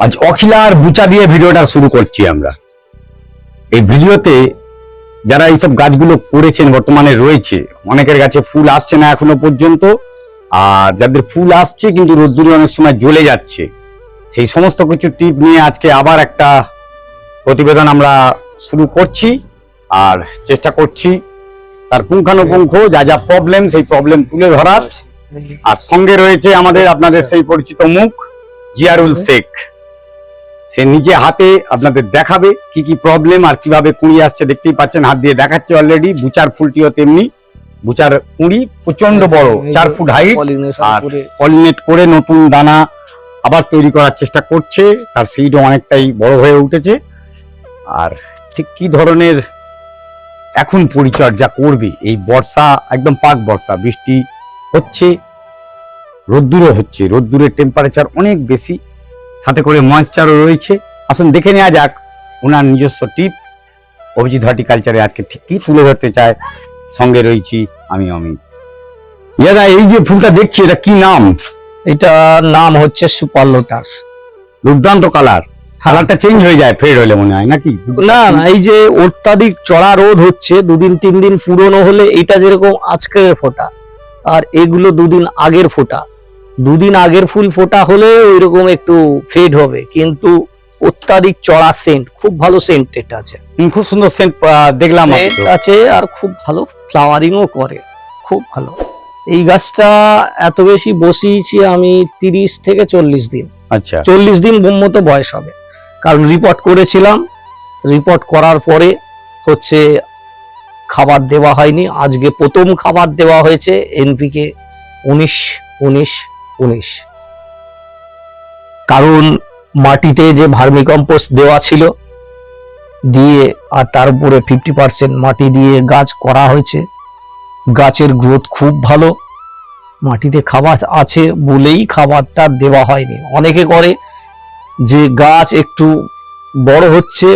আজ অখিলার বুচা দিয়ে ভিডিওটা শুরু করছি আমরা। এই ভিডিওতে যারা এইসব গাছগুলো করেছেন, বর্তমানে রয়েছে, অনেকের কাছে ফুল আসছে না এখনও পর্যন্ত, আর যাদের ফুল আসছে কিন্তু রোদ্দুরে অনেক সময় জ্বলে যাচ্ছে, সেই সমস্ত কিছু টিপ নিয়ে আজকে আবার একটা প্রতিবেদন আমরা শুরু করছি আর চেষ্টা করছি। তার পুঙ্খানুপুঙ্খ যা যা প্রবলেম সেই প্রবলেম তুলে ধরার। আর সঙ্গে রয়েছে আমাদের, আপনাদের সেই পরিচিত মুখ, জিয়ারুল শেখ। সে নিজে হাতে আপনাদের দেখাবে কি কি প্রবলেম আর কীভাবে কুঁড়ি আসছে দেখতেই পাচ্ছেন হাত দিয়ে দেখাচ্ছে অলরেডি বুচার ফুলটিও তেমনি। বুচার কুঁড়ি প্রচণ্ড বড় চার ফুট হাইট আর পলিনেট করে নতুন দানা আবার তৈরি করার চেষ্টা করছে তার সিডও অনেকটাই বড় হয়ে উঠেছে। আর ঠিক কি ধরনের এখন পরিচর্যা করবে? এই বর্ষা একদম পাক বর্ষা বৃষ্টি হচ্ছে রোদ্দুরও হচ্ছে রোদ্দুরের টেম্পারেচার অনেক বেশি। সাথে করে ময়েশ্চারও রয়েছে। আসুন দেখে নেওয়া যাক ওনার নিজস্ব টিপ অভিজিৎ হর্টিকালচারে আজকে ঠিক কি তুলে ধরতে চায়? সঙ্গে রয়েছি আমি অমিত। ইয়াদা এই যে ফুলটা দেখছি এটা কি নাম? এটা নাম হচ্ছে সুপার লোটাস। দুর্দান্ত কালার কালারটা চেঞ্জ হয়ে যায় ফেড হলে মনে হয় নাকি? না না এই যে অত্যাধিক চড়া রোদ হচ্ছে দুদিন তিন দিন পুরনো হলে এটা যেরকম আজকের ফোটা আর এগুলো দুদিন আগের ফোটা। দুদিন আগের ফুল ফোটা হলে ওইরকম একটু ফেড হবে। কিন্তু অত্যাধিক চড়া সেন্ট খুব ভালো সেন্ট এটা আছে। খুব সুন্দর সেন্ট দেখলাম আছে আর খুব ভালো ফ্লাওয়ারিংও করে খুব ভালো। এই গাছটা এত বেশি বসিয়েছি আমি তিরিশ থেকে চল্লিশ দিন। আচ্ছা। চল্লিশ দিন মতো বয়স হবে। কারণ রিপোর্ট করেছিলাম রিপোর্ট করার পরে হচ্ছে খাবার দেওয়া হয়নি। আজকে প্রথম খাবার দেওয়া হয়েছে এনপিকে উনিশ উনিশ উনিশ। কারণ মাটিতে যে ভার্মিকম্পোস্ট দেওয়া ছিল, দিয়ে আর তার উপরে ফিফটি পার্সেন্ট মাটি দিয়ে গাছ করা হয়েছে, গাছের গ্রোথ খুব ভালো, মাটিতে খাবার আছে বলেই খাবারটা দেওয়া হয়নি। অনেকে করে যে গাছ একটু বড় হচ্ছে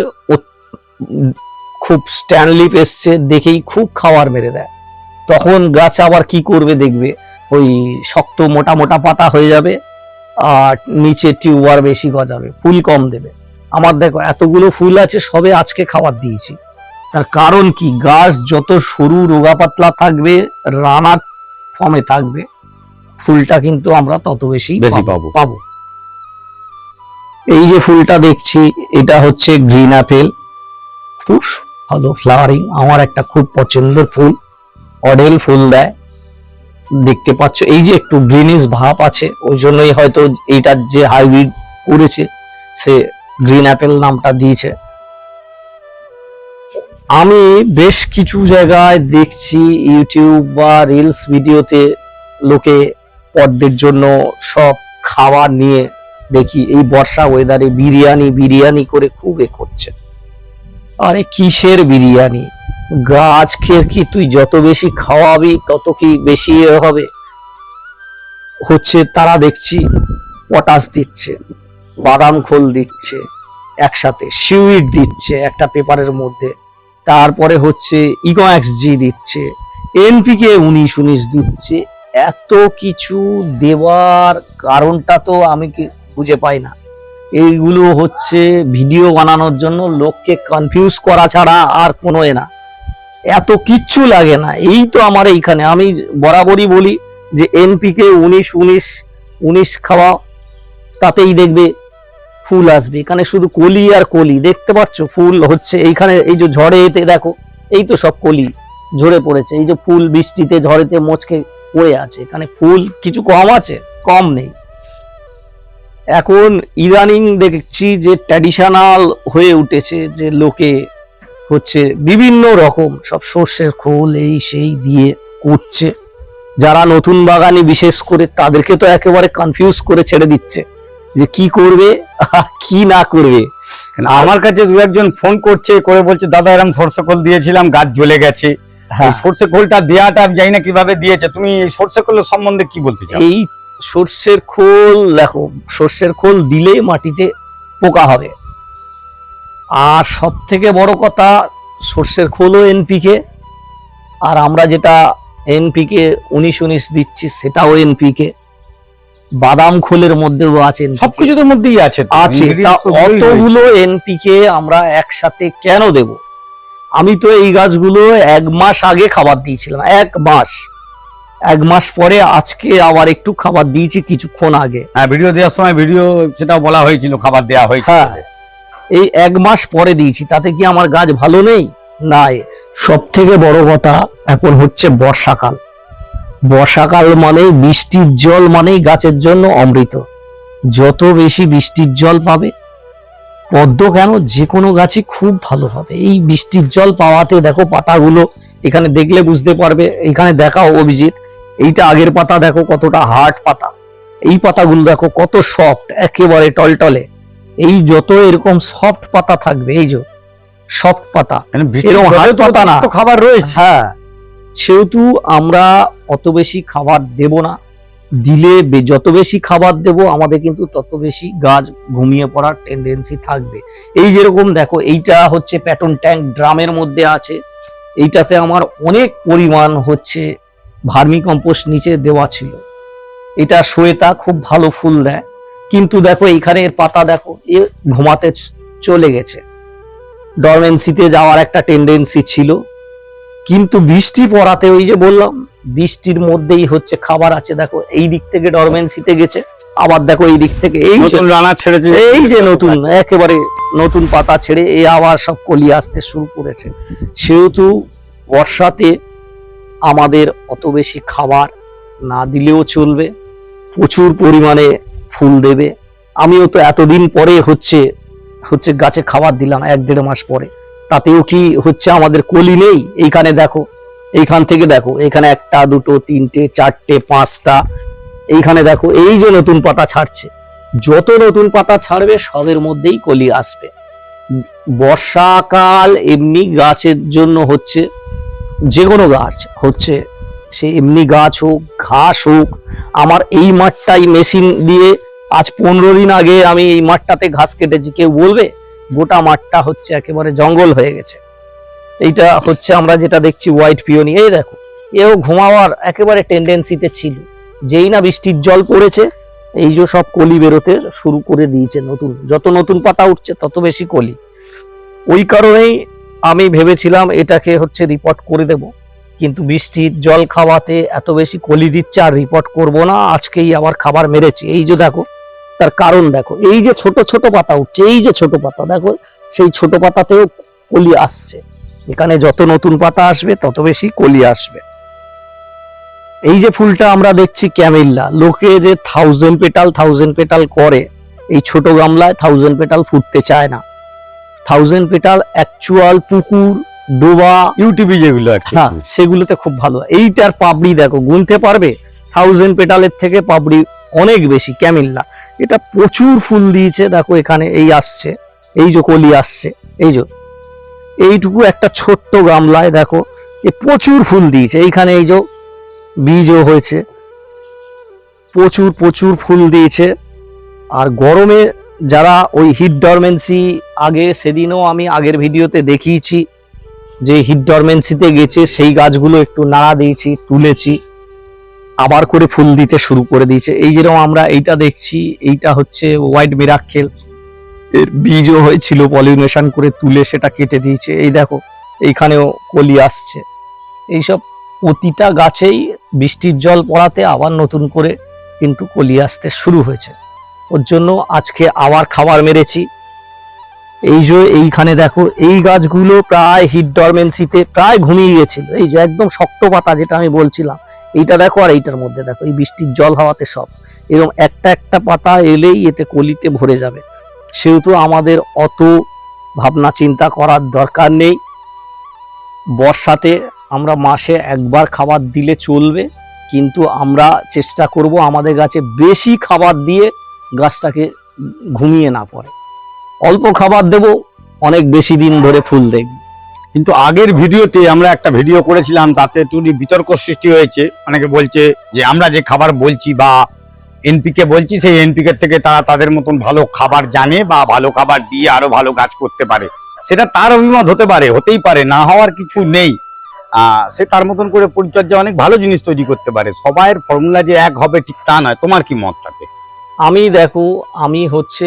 খুব স্ট্যান্ডলিপ এসছে, দেখেই খুব খাবার মেরে দেয়। তখন গাছ আবার কি করবে দেখবে? ওই শক্ত মোটা মোটা পাতা হয়ে যাবে আর নিচে টিউবার বেশি গজাবে ফুল কম দেবে। আমার দেখো এতগুলো ফুল আছে সবে আজকে খাবার দিয়েছি। তার কারণ কি? গাছ যত সরু রোগা পাতলা থাকবে রানার ফর্মে থাকবে ফুলটা কিন্তু আমরা তত বেশি বেশি পাবো। পাবো। এই যে ফুলটা দেখছি এটা হচ্ছে গ্রিন আপেল খুব ভালো ফ্লাওয়ারিং আমার একটা খুব পছন্দের ফুল। অডেল ফুল দেয়। দেখতে পাচ্ছ, এই যে একটু গ্রিনিশ ভাব আছে, ওই জন্যই হয়তো এইটার যে হাইব্রিড করেছে, সে গ্রিন অ্যাপেল নামটা দিয়েছে। আমি বেশ কিছু জায়গায় দেখছি ইউটিউব বা রিলস ভিডিওতে লোকে পদ্মের জন্য সব খাবার নিয়ে দেখি, এই বর্ষা ওয়েদারে বিরিয়ানি বিরিয়ানি করে খুব এ করছে। আরে কিসের বিরিয়ানি? গাছকে কি তুই যত বেশি খাওয়াবি, তত কি বেশি হবে? হচ্ছে তারা দেখছি পটাশ দিচ্ছে, বাদাম খোল দিচ্ছে, একসাথে সিউইড দিচ্ছে একটা পেপারের মধ্যে। তারপরে হচ্ছে ইকোএক্স জি দিচ্ছে, এনপিকে উনিশ উনিশ দিচ্ছে। এত কিছু দেওয়ার কারণটা তো আমি কি বুঝে পাই না। এইগুলো হচ্ছে ভিডিও বানানোর জন্য লোককে কনফিউজ করা ছাড়া আর কোনো এ না। এত কিচ্ছু লাগে না। এই তো আমার এইখানে। আমি বরাবরই বলি যে এনপিকে উনিশ উনিশ উনিশ খাওয়া, তাতেই দেখবে ফুল আসবে। এখানে শুধু কলি আর কলি। দেখতে পাচ্ছ ফুল হচ্ছে এইখানে, এই যে ঝড়ে এতে দেখো, এই তো সব কলি ঝরে পড়েছে। এই যে ফুল বৃষ্টিতে, ঝড়েতে মোচকে পড়ে আছে। এখানে ফুল কিছু কম আছে? কম নেই। এখন ইদানিং দেখছি যে ট্র্যাডিশনাল হয়ে উঠেছে যে লোকে হচ্ছে বিভিন্ন রকম সব সর্ষের খোল এই সেই দিয়ে করছে। যারা নতুন বাগানি বিশেষ করে তাদেরকে তো একেবারে কনফিউজ করে ছেড়ে দিচ্ছে যে কি করবে আর কি না করবে। আমার কাছে দু একজন ফোন করছে করে বলছে দাদা এরকম সর্ষে খোল দিয়েছিলাম গাছ জ্বলে গেছে। হ্যাঁ। সর্ষে খোলটা দেওয়াটা আমি জানি না কীভাবে দিয়েছে। তুমি এই সর্ষে খোলের সম্বন্ধে কি বলতে চাও? এই সর্ষের খোল দেখো সর্ষের খোল দিলেই মাটিতে পোকা হবে। আর সব থেকে বড় কথা সর্ষের খোলও এনপিকে আর আমরা যেটা এনপিকে উনিশ উনিশ দিচ্ছি সেটাও এনপিকে বাদাম খোলের মধ্যেও আছে NPK সবকিছুর মধ্যেই আছে আছে। অতগুলো এনপিকে আমরা একসাথে কেন দেব? আমি তো এই গাছগুলো এক মাস আগে খাবার দিয়েছিলাম এক মাস। এক মাস পরে আজকে আবার একটু খাবার দিয়েছি কিছুক্ষণ আগে। হ্যাঁ ভিডিও দেওয়ার সময় ভিডিও সেটাও বলা হয়েছিল খাবার দেওয়া হয়েছিল। হ্যাঁ এই এক মাস পরে দিয়েছি, তাতে কি আমার গাছ ভালো নেই? নাই। সব থেকে বড় কথা এখন হচ্ছে বর্ষাকাল। বর্ষাকাল মানে বৃষ্টির জল মানেই গাছের জন্য অমৃত। যত বেশি বৃষ্টির জল পাবে, পদ্ম কেন? যে কোনো গাছই খুব ভালো হবে। এই বৃষ্টির জল পাওয়াতে দেখো পাতাগুলো এখানে দেখলে বুঝতে পারবে, এখানে দেখাও অভিজিৎ, এইটা আগের পাতা দেখো কতটা হার্ড পাতা। এই পাতাগুলো দেখো কত সফট, একেবারে টলটলে। এই যত এরকম সফট পাতা থাকবে এই যে সফট পাতা মানে এরকম তো পাতা না। খাবার রয়েছে। হ্যাঁ। সেহেতু আমরা অত বেশি খাবার দেব না। দিলে যত বেশি খাবার দেব আমাদের কিন্তু তত বেশি গাছ ঘুমিয়ে পড়ার টেন্ডেন্সি থাকবে। এই যেরকম দেখো এইটা হচ্ছে প্যাটন ট্যাঙ্ক ড্রামের মধ্যে আছে। এইটাতে আমার অনেক পরিমাণ হচ্ছে ভার্মি কম্পোস্ট নিচে দেওয়া ছিল। এটা শোয়েতা খুব ভালো ফুল দেয়। কিন্তু দেখো এইখানে এর পাতা দেখো এ ঘুমাতে চলে গেছে। ডরমেন্সিতে যাওয়ার একটা টেন্ডেন্সি ছিল। কিন্তু বৃষ্টি পড়াতে ওই যে বললাম বৃষ্টির মধ্যেই হচ্ছে খাবার আছে। দেখো এই দিক থেকে ডরমেন্সিতে গেছে আবার দেখো এই দিক থেকে এই নতুন রানা ছেড়েছে এই যে নতুন একেবারে নতুন পাতা ছেড়ে এই আবার সব কলি আসতে শুরু করেছে। সেহেতু বর্ষাতে আমাদের অত বেশি খাবার না দিলেও চলবে। প্রচুর পরিমাণে ফুল দেবে। আমিও তো এতদিন পরে হচ্ছে হচ্ছে গাছে খাবার দিলাম এক দেড় মাস পরে। তাতেও কি হচ্ছে আমাদের কলি নেই? এইখানে দেখো, এইখান থেকে দেখো এখানে একটা, দুটো, তিনটে, চারটে, পাঁচটা, এইখানে দেখো, এই যে নতুন পাতা ছাড়ছে। যত নতুন পাতা ছাড়বে, সবের মধ্যেই কলি আসবে। বর্ষাকাল এমনি গাছের জন্য হচ্ছে যে কোনো গাছ হচ্ছে সে এমনি গাছ হোক, ঘাস হোক, আমার এই মাঠটাই মেশিন দিয়ে আজ পনেরো দিন আগে আমি এই মাঠটাতে ঘাস কেটেছি। কেউ বলবে, গোটা মাঠটা হচ্ছে একেবারে জঙ্গল হয়ে গেছে। এইটা হচ্ছে আমরা যেটা দেখছি হোয়াইট পিওনি। এই দেখো, এও ঘুমাওয়ার একেবারে টেন্ডেন্সিতে ছিল। যেই না বৃষ্টির জল পড়েছে, এই যে সব কলি বেরোতে শুরু করে দিয়েছে নতুন। যত নতুন পাতা উঠছে, তত বেশি কলি। ওই কারণেই আমি ভেবেছিলাম এটাকে হচ্ছে রিপোর্ট করে দেব। কিন্তু বৃষ্টির জল খাওয়াতে এত বেশি কলি দিচ্ছে আর রিপোর্ট করব না। আজকেই আবার খাবার মেরেছি। এই যে দেখো, তার কারণ দেখো, এই যে ছোট ছোট পাতা উঠছে, এই যে ছোট পাতা, দেখো, সেই ছোট পাতাতেও কলি আসছে। এখানে যত নতুন পাতা আসবে, তত বেশি কলি আসবে। এই যে ফুলটা আমরা দেখছি ক্যামেল্লা লোকে যে থাউজেন্ড পেটাল থাউজেন্ড পেটাল করে, এই ছোট গামলায় থাউজেন্ড পেটাল ফুটতে চায় না। থাউজেন্ড পেটাল অ্যাকচুয়াল পুকুর ডোবা ইউটিউবে যেগুলো হ্যাঁ সেগুলোতে খুব ভালো। এইটার পাপড়ি দেখো গুনতে পারবে? থাউজেন্ড পেটালের থেকে পাপড়ি অনেক বেশি ক্যামিল্লা এটা প্রচুর ফুল দিয়েছে দেখো এখানে এই আসছে। এই যে কলি আসছে এই যে। এইটুকু একটা ছোট্ট গামলায় দেখো এ প্রচুর ফুল দিয়েছে। এইখানে এই যে বীজও হয়েছে। প্রচুর প্রচুর ফুল দিয়েছে। আর গরমে যারা ওই হিট ডরমেন্সি আগে সেদিনও আমি আগের ভিডিওতে দেখিয়েছি যে হিট ডরমেন্সিতে গেছে, সেই গাছগুলো একটু নাড়া দিয়েছি, তুলেছি, আবার করে ফুল দিতে শুরু করে দিয়েছে। এই যেরকম আমরা এইটা দেখছি, এইটা হচ্ছে হোয়াইট মিরাক্কেল এর বীজও হয়েছিল পলিনেশন করে তুলে সেটা কেটে দিয়েছে। এই দেখো, এইখানেও কলি আসছে। এইসব প্রতিটা গাছেই বৃষ্টির জল পড়াতে আবার নতুন করে কিন্তু কলি আসতে শুরু হয়েছে। ওর জন্য আজকে আবার খাবার মেরেছি। এই যে এইখানে দেখো, এই গাছগুলো প্রায় হিট ডরমেন্সিতে প্রায় ঘুমিয়ে গেছিল। এই যে একদম শক্ত পাতা যেটা আমি বলছিলাম, এইটা দেখো আর এইটার মধ্যে দেখো, এই বৃষ্টির জল হাওয়াতে সব। এবং একটা একটা পাতা এলেই এতে কলিতে ভরে যাবে। সেহেতু আমাদের অত ভাবনা চিন্তা করার দরকার নেই। বর্ষাতে আমরা মাসে একবার খাবার দিলে চলবে, কিন্তু আমরা চেষ্টা করব আমাদের গাছে বেশি খাবার দিয়ে গাছটাকে ঘুমিয়ে না পড়ে। অল্প খাবার দেব, অনেক বেশি দিন ধরে ফুল দেখবে কিন্তু আগের ভিডিওতে আমরা একটা ভিডিও করেছিলাম, তাতে তুমি বিতর্ক সৃষ্টি হয়েছে। অনেকে বলছে যে, আমরা যে খাবার বলছি বা এনপিকে বলছি, সেই এনপিকে থেকে তারা তাদের মতন ভালো খাবার জানে বা ভালো খাবার দিয়ে আরও ভালো কাজ করতে পারে। সেটা তার অভিমত হতে পারে, হতেই পারে, না হওয়ার কিছু নেই। সে তার মতন করে পরিচর্যা অনেক ভালো জিনিস তৈরি করতে পারে। সবাইয়ের ফর্মুলা যে এক হবে ঠিক তা নয়। তোমার কি মত তাতে? আমি দেখো, আমি হচ্ছে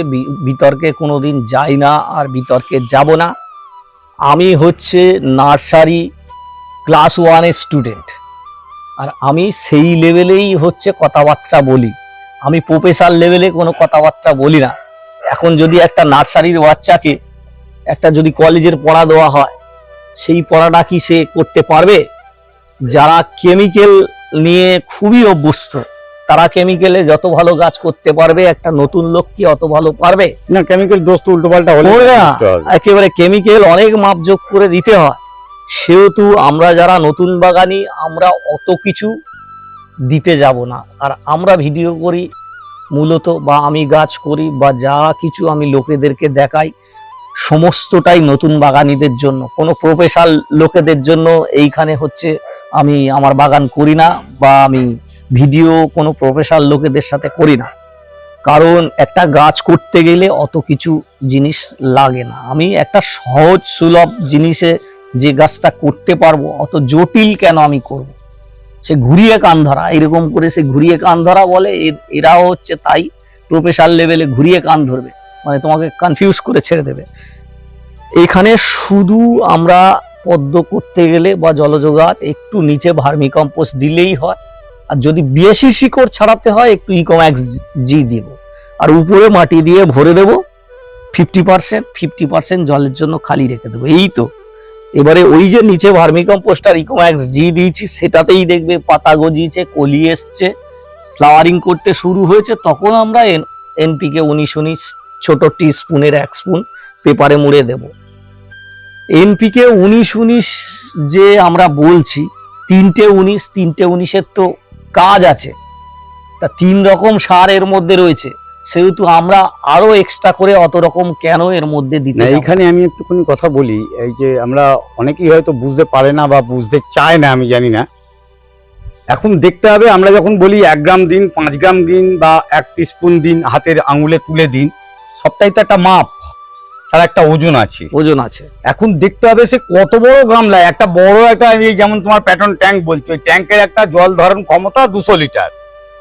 বিতর্কে কোনোদিন যাই না আর বিতর্কে যাব না। আমি হচ্ছে নার্সারি ক্লাস ওয়ানের স্টুডেন্ট। আর আমি সেই লেভেলেই হচ্ছে কথাবার্তা বলি। আমি প্রফেসর লেভেলে কোনো কথাবার্তা বলি না। এখন যদি একটা নার্সারির বাচ্চাকে একটা যদি কলেজের পড়া দেওয়া হয়, সেই পড়াটা কি সে করতে পারবে? যারা কেমিক্যাল নিয়ে খুবই অভ্যস্ত তারা কেমিক্যালে যত ভালো গাছ করতে পারবে একটা নতুন লোক কি অত ভালো পারবে? না কেমিক্যাল দোষ তো উল্টো পাল্টা হলে। একেবারে কেমিক্যাল অনেক মাপযোগ করে দিতে হয়। সেহেতু আমরা যারা নতুন বাগানি আমরা অত কিছু দিতে যাব না। আর আমরা ভিডিও করি মূলত বা আমি গাছ করি বা যা কিছু আমি লোকেদেরকে দেখাই সমস্তটাই নতুন বাগানিদের জন্য। কোনো প্রফেশনাল লোকেদের জন্য এইখানে হচ্ছে আমি আমার বাগান করি না বা আমি ভিডিও কোনো প্রফেশনাল লোকেদের সাথে করি না। কারণ একটা গাছ করতে গেলে অত কিছু জিনিস লাগে না। আমি একটা সহজ সুলভ জিনিসে যে গাছটা করতে পারব, অত জটিল কেন আমি করব। সে ঘুরিয়ে কান ধরা, এরকম করে সে ঘুরিয়ে কান ধরা বলে এরাও হচ্ছে তাই প্রফেশনাল লেভেলে ঘুরিয়ে কান ধরবে। মানে তোমাকে কনফিউজ করে ছেড়ে দেবে। এখানে শুধু আমরা পদ্ম করতে গেলে বা জলজ গাছ একটু নিচে ভার্মি কম্পোস্ট দিলেই হয়। আর যদি বেশি শিকড় ছাড়াতে হয়, একটু ইকোম্যাক্স জি দিব। আর উপরে মাটি দিয়ে ভরে দেব ফিফটি পার্সেন্ট ফিফটি পার্সেন্ট জলের জন্য খালি রেখে দেবো। এই তো। এবারে ওই যে নিচে ভার্মি কম্পোস্ট আর ইকোম্যাক্স জি দিয়েছি, সেটাতেই দেখবে পাতা গজিয়েছে, কলি এসছে। ফ্লাওয়ারিং করতে শুরু হয়েছে, তখন আমরা এনপিকে উনিশ উনিশ, ছোট টি স্পুনের এক স্পুন পেপারে মুড়ে দেব। এনপিকে উনিশ উনিশ যে আমরা বলছি, তিনটে উনিশ, তিনটে উনিশের তো কাজ আছে। তা তিন রকম সার এর মধ্যে রয়েছে। সেহেতু আমরা আরও এক্সট্রা করে অত রকম কেন এর মধ্যে দিতে না যাব? এইখানে আমি একটুখানি কথা বলি এই যে আমরা অনেকেই হয়তো বুঝতে পারে না বা বুঝতে চায় না আমি জানি না। এখন দেখতে হবে আমরা যখন বলি এক গ্রাম দিন পাঁচ গ্রাম দিন বা এক স্পুন দিন হাতের আঙুলে তুলে দিন সবটাই তো একটা মাপ। তার একটা ওজন আছে। ওজন আছে। এখন দেখতে হবে সে কত বড় গামলায় একটা বড় একটা যেমন তোমার প্যাটার্ন ট্যাঙ্ক বলছো ওই ট্যাঙ্কের একটা জল ধরার ক্ষমতা দুশো লিটার।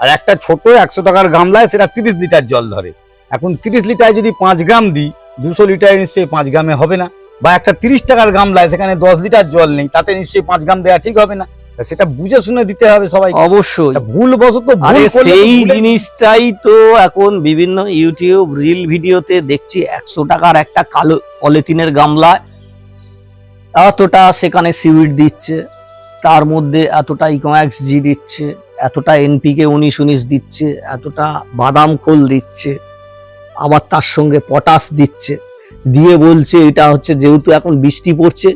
আর একটা ছোট একশো টাকার গামলায় সেটা তিরিশ লিটার জল ধরে। এখন তিরিশ লিটার যদি পাঁচ গ্রাম দিই দুশো লিটার নিশ্চয়ই পাঁচ গ্রামে হবে না। বা একটা তিরিশ টাকার গামলায় সেখানে দশ লিটার জল নেই তাতে নিশ্চয়ই পাঁচ গ্রাম দেওয়া ঠিক হবে না। সেটা বুঝে শুনে দিতে হবে সবাই অবশ্যই। ভুল বশত সেই জিনিসটাই তো এখন বিভিন্ন ইউটিউব রিল ভিডিওতে দেখছি একশো টাকার একটা কালো পলিথিনের গামলায় এতটা সেখানে সিউইড দিচ্ছে তার মধ্যে এতটা ইকোম্যাক্স জি দিচ্ছে এতটা এনপিকে উনিশ উনিশ দিচ্ছে এতটা বাদাম খোল দিচ্ছে আবার তার সঙ্গে পটাশ দিচ্ছে। দিয়ে বলছে এটা হচ্ছে যেহেতু এখন বৃষ্টি পড়ছে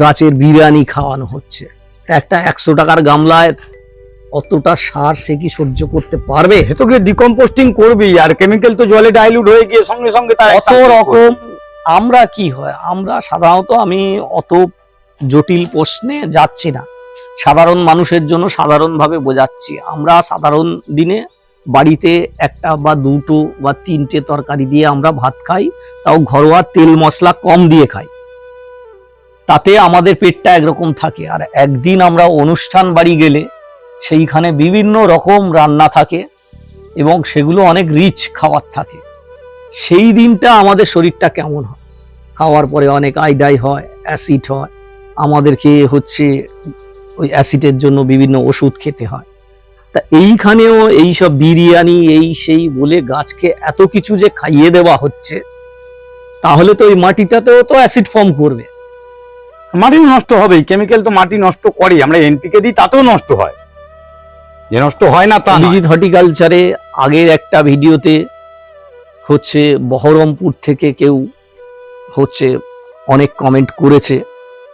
গাছের বিরিয়ানি খাওয়ানো হচ্ছে। একটা একশো টাকার গামলায় অতটা সার সে কি সহ্য করতে পারবে? সে তো ডিকম্পোস্টিং করবি আর কেমিক্যাল তো জলে ডাইলুট হয়ে গিয়ে সঙ্গে সঙ্গে তার অত রকম আমরা কি হয়? আমরা সাধারণত আমি অত জটিল প্রশ্নে যাচ্ছি না। সাধারণ মানুষের জন্য সাধারণভাবে বোঝাচ্ছি। আমরা সাধারণ দিনে বাড়িতে একটা বা দুটো বা তিনটে তরকারি দিয়ে আমরা ভাত খাই তাও ঘরোয়া তেল মশলা কম দিয়ে খাই। তাতে আমাদের পেটটা একরকম থাকে। আর একদিন আমরা অনুষ্ঠান বাড়ি গেলে সেইখানে বিভিন্ন রকম রান্না থাকে এবং সেগুলো অনেক রিচ খাবার থাকে। সেই দিনটা আমাদের শরীরটা কেমন হয়? খাওয়ার পরে অনেক আইডাই হয় অ্যাসিড হয়। আমাদেরকে হচ্ছে ওই অ্যাসিডের জন্য বিভিন্ন ওষুধ খেতে হয়। তা এইখানেও এই সব বিরিয়ানি, এই সেই বলে গাছকে এত কিছু যে খাইয়ে দেওয়া হচ্ছে, তাহলে তো ওই মাটিটাতেও তো অ্যাসিড ফর্ম করবে। মাটি নষ্ট হবেই কেমিক্যাল তো মাটি নষ্ট করে আমরা এনপিকে দিই, তাতেও নষ্ট হয় যে নষ্ট হয় না, তা। অভিজিৎ হর্টিকালচারে আগের একটা ভিডিওতে হচ্ছে বহরমপুর থেকে কেউ হচ্ছে অনেক কমেন্ট করেছে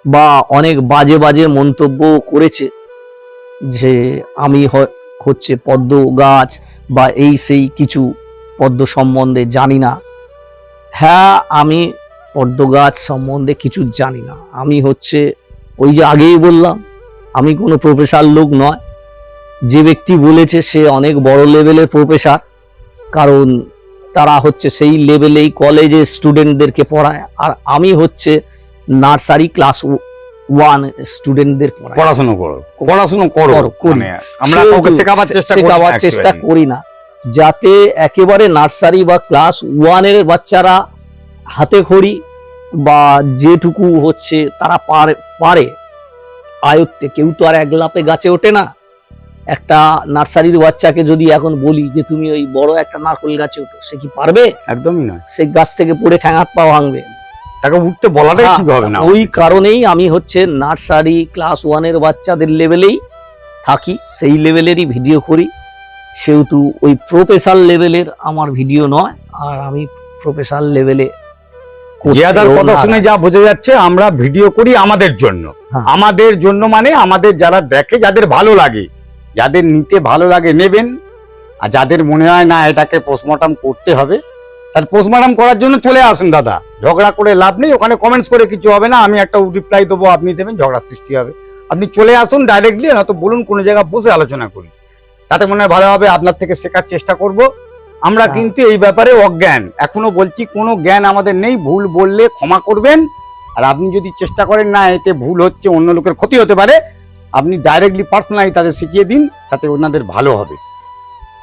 বা অনেক বাজে বাজে মন্তব্য করেছে যে আমি হচ্ছে পদ্ম গাছ বা এই সেই কিছু পদ্ম সম্বন্ধে জানি না হ্যাঁ আমি পদ্ম গাছ সম্বন্ধে কিছু জানি না। আমি হচ্ছে ওই যে আগেই বললাম আমি কোনো প্রফেসর লোক নয়। যে ব্যক্তি বলেছে সে অনেক বড় লেভেলের প্রফেসর কারণ তারা হচ্ছে সেই লেভেলেই কলেজে স্টুডেন্টদেরকে পড়ায়। আর আমি হচ্ছে নার্সারি ক্লাস ওয়ান স্টুডেন্টদের পড়াশোনা করো। পড়াশোনা করো। করো। মানে আমরা শেখাবার চেষ্টা শেখাবার চেষ্টা করি না। যাতে একেবারে নার্সারি বা ক্লাস ওয়ানের বাচ্চারা হাতে খড়ি বা যেটুকু হচ্ছে তারা পারে পারে আয়ত্তে কেউ তো আর এক লাপে গাছে ওঠে না। একটা নার্সারির বাচ্চাকে যদি এখন বলি যে তুমি ওই বড় একটা নারকেল গাছে ওঠো সে কি পারবে? একদমই নয়। সে গাছ থেকে পড়ে ঠ্যাং হাত পা ভাঙবে। তাকে উঠতে বলাটাই হ্যাঁ, ঠিক হবে না। ওই কারণেই আমি হচ্ছে নার্সারি ক্লাস ওয়ানের বাচ্চাদের লেভেলেই থাকি সেই লেভেলেরই ভিডিও করি। সেহেতু ওই প্রফেশনাল লেভেলের আমার ভিডিও নয় আর আমি প্রফেশনাল লেভেলে জিয়াদার কথা শুনে যা বোঝা যাচ্ছে আমরা ভিডিও করি আমাদের জন্য। হ্যাঁ। আমাদের জন্য মানে আমাদের যারা দেখে যাদের ভালো লাগে যাদের নিতে ভালো লাগে নেবেন। আর যাদের মনে হয় না এটাকে পোস্টমর্টম করতে হবে তার পোস্টমর্টম করার জন্য চলে আসুন দাদা। ঝগড়া করে লাভ নেই ওখানে কমেন্টস করে কিছু হবে না। আমি একটা রিপ্লাই দেবো আপনি দেবেন ঝগড়া সৃষ্টি হবে। আপনি চলে আসুন ডাইরেক্টলি নয়তো বলুন কোনো জায়গায় বসে আলোচনা করি। তাতে মনে হয় ভালো হবে আপনার থেকে শেখার চেষ্টা করব। আমরা হ্যাঁ। কিন্তু এই ব্যাপারে অজ্ঞান। এখনও বলছি কোনো জ্ঞান আমাদের নেই ভুল বললে ক্ষমা করবেন। আর আপনি যদি চেষ্টা করেন না এতে ভুল হচ্ছে অন্য লোকের ক্ষতি হতে পারে আপনি ডাইরেক্টলি পার্সোনালি তাদের শিখিয়ে দিন তাতে ওনাদের ভালো হবে।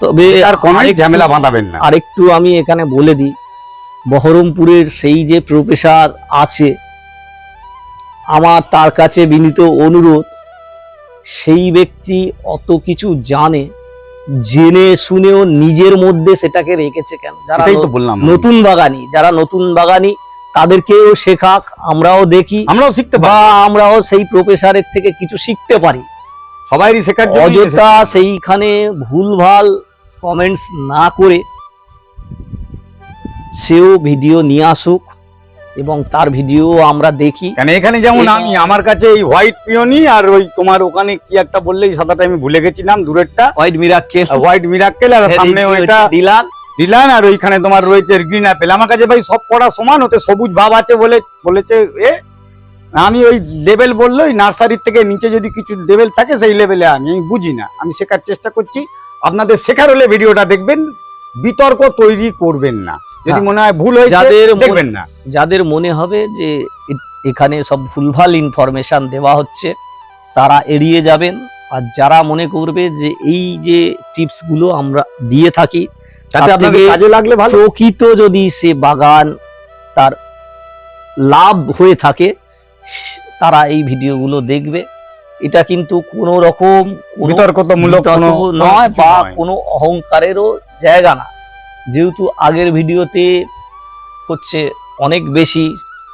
তবে আর কোনো ঝামেলা বাঁধাবেন না। আরেকটু আমি এখানে বলে দিই বহরমপুরের সেই যে প্রফেসর আছে আমার তার কাছে বিনীত অনুরোধ সেই ব্যক্তি অত কিছু জানে জেনে শুনেও নিজের মধ্যে সেটাকে রেখেছে কেন? যারা তো বললাম নতুন বাগানি যারা নতুন বাগানি তাদেরকেও শেখাক আমরাও দেখি। আমরাও শিখতে বা আমরাও সেই প্রফেসরের থেকে কিছু শিখতে পারি। সবাইরই শেখার জন্য অযথা সেইখানে ভুলভাল কমেন্টস না করে সেও ভিডিও নিয়ে আসুক। এবং তার ভিডিও আমরা দেখি। কেন এখানে যেমন আমি আমার কাছে এই হোয়াইট পিওনি আর ওই তোমার ওখানে কি একটা বললে এই সাদাটা আমি ভুলে গেছিলাম দূরেরটা। হোয়াইট মিরাক্কেল হোয়াইট মিরাক্কেল আর সামনে ওইটা দিলাম দিলান আর ওইখানে তোমার রয়েছে গ্রিন অ্যাপেল আমার কাছে ভাই সব পড়া সমান ওতে সবুজ ভাব আছে বলে বলেছে এ। আমি ওই লেভেল বলল ওই নার্সারির থেকে নিচে যদি কিছু লেভেল থাকে সেই লেভেলে আমি আমি বুঝি না। আমি শেখার চেষ্টা করছি। আপনাদের শেখার হলে ভিডিওটা দেখবেন। বিতর্ক তৈরি করবেন না। যদি। মনে হয় ভুল হয়েছে যাদের মনে- দেখবেন না। যাদের মনে হবে যে এখানে সব ভুলভাল ইনফরমেশন দেওয়া হচ্ছে তারা এড়িয়ে যাবেন। আর যারা মনে করবে যে এই যে টিপসগুলো আমরা দিয়ে থাকি কাজে লাগলে ভালো। প্রকৃত যদি সে বাগান তার লাভ হয়ে থাকে তারা এই ভিডিওগুলো দেখবে। এটা কিন্তু কোনো রকম বিতর্কতামূলক নয় বা কোনো অহংকারেরও জায়গা না। যেহেতু আগের ভিডিওতে হচ্ছে অনেক বেশি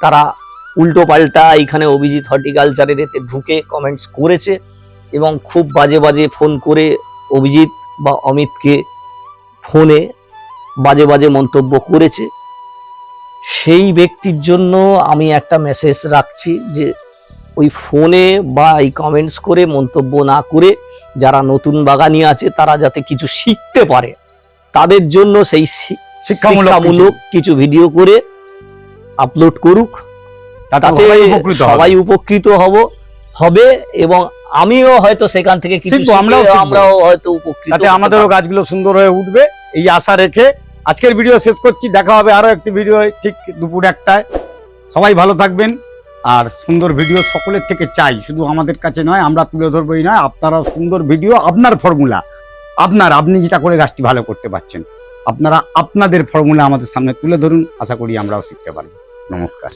তারা উল্টো পাল্টা এখানে অভিজিৎ হর্টিকালচারের এতে ঢুকে কমেন্টস করেছে এবং খুব বাজে বাজে ফোন করে অভিজিৎ বা অমিতকে ফোনে বাজে বাজে মন্তব্য করেছে। সেই ব্যক্তির জন্য আমি একটা মেসেজ রাখছি যে ওই ফোনে বা এই কমেন্টস করে মন্তব্য না করে যারা নতুন বাগানি আছে তারা যাতে কিছু শিখতে পারে। তাদের জন্য সেই শিক্ষামূলক কিছু। ভিডিও করে আপলোড করুক। তাতে সবাই উপকৃত হবে। সবাই উপকৃত হব হবে এবং আমিও হয়তো সেখান থেকে কিছু আমরাও আমরাও হয়তো উপকৃত তাতে আমাদেরও গাছগুলো সুন্দর হয়ে উঠবে এই আশা রেখে আজকের ভিডিও শেষ করছি। দেখা হবে আরও একটি ভিডিও ঠিক দুপুর একটায়। সবাই ভালো থাকবেন। আর সুন্দর ভিডিও সকলের থেকে চাই। শুধু আমাদের কাছে নয় আমরা তুলে ধরবোই নয় আপনারাও সুন্দর ভিডিও আপনার ফর্মুলা আপনার, আপনি যেটা করে গাছটি ভালো করতে পারছেন, আপনারা আপনাদের ফর্মুলা আমাদের সামনে তুলে ধরুন, আশা করি আমরাও শিখতে পারব। নমস্কার।